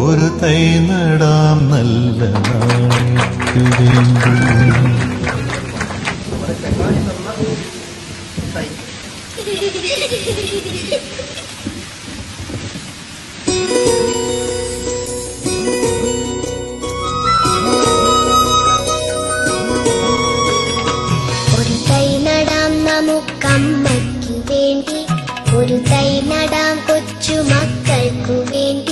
ഒരു തൈ നടാം നല്ല ഒരു തൈ നടാം വേണ്ടി. ഒരു തൈ നടാം കൊച്ചു മക്കൾക്കു വേണ്ടി.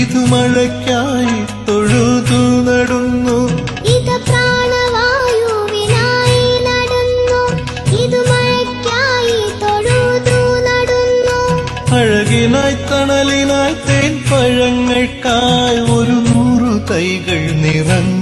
ഇത് മഴയ്ക്കായി തൊഴുതു നടുന്നു. ഇത് പ്രാണവായുവിനായി നടന്നു. ഇത് മഴയ്ക്കായി തൊഴുതു നടന്നു. അഴകിനായി തണലിനായി തേൻ പഴങ്ങൾക്കായി ഒരു നൂറു തൈകൾ നിറഞ്ഞു.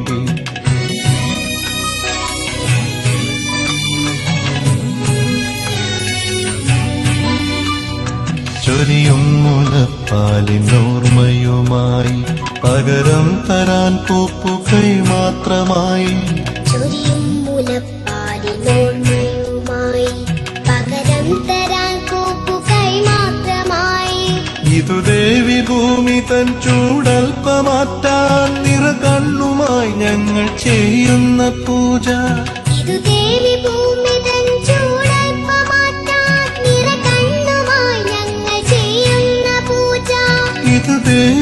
ചൊരിയും മുലപ്പാലിനോർമ്മയുമായി പകരം തരാൻ പൂപ്പുകൈ മാത്രമായി. ചൊരിയും പകരം തരാൻ കൂപ്പുകൈ മാത്രമായി. ഇതു ദേവി ഭൂമി തൻ ചൂടൽപ്പമാറ്റാൻ നിറ കണ്ണുമായി ഞങ്ങൾ ചെയ്യുന്ന പൂജ. ഇതു ദേവി ഭൂമി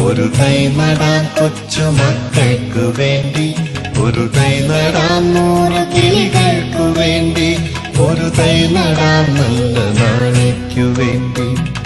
ഒരു തൈ നടാൻ കൊച്ചു മക്കൾക്കു വേണ്ടി. ഒരു തൈ നടാൻ നൂറ് കിളികൾക്കു വേണ്ടി. ഒരു തൈ നടാൻ നല്ല നാളേക്കു വേണ്ടി.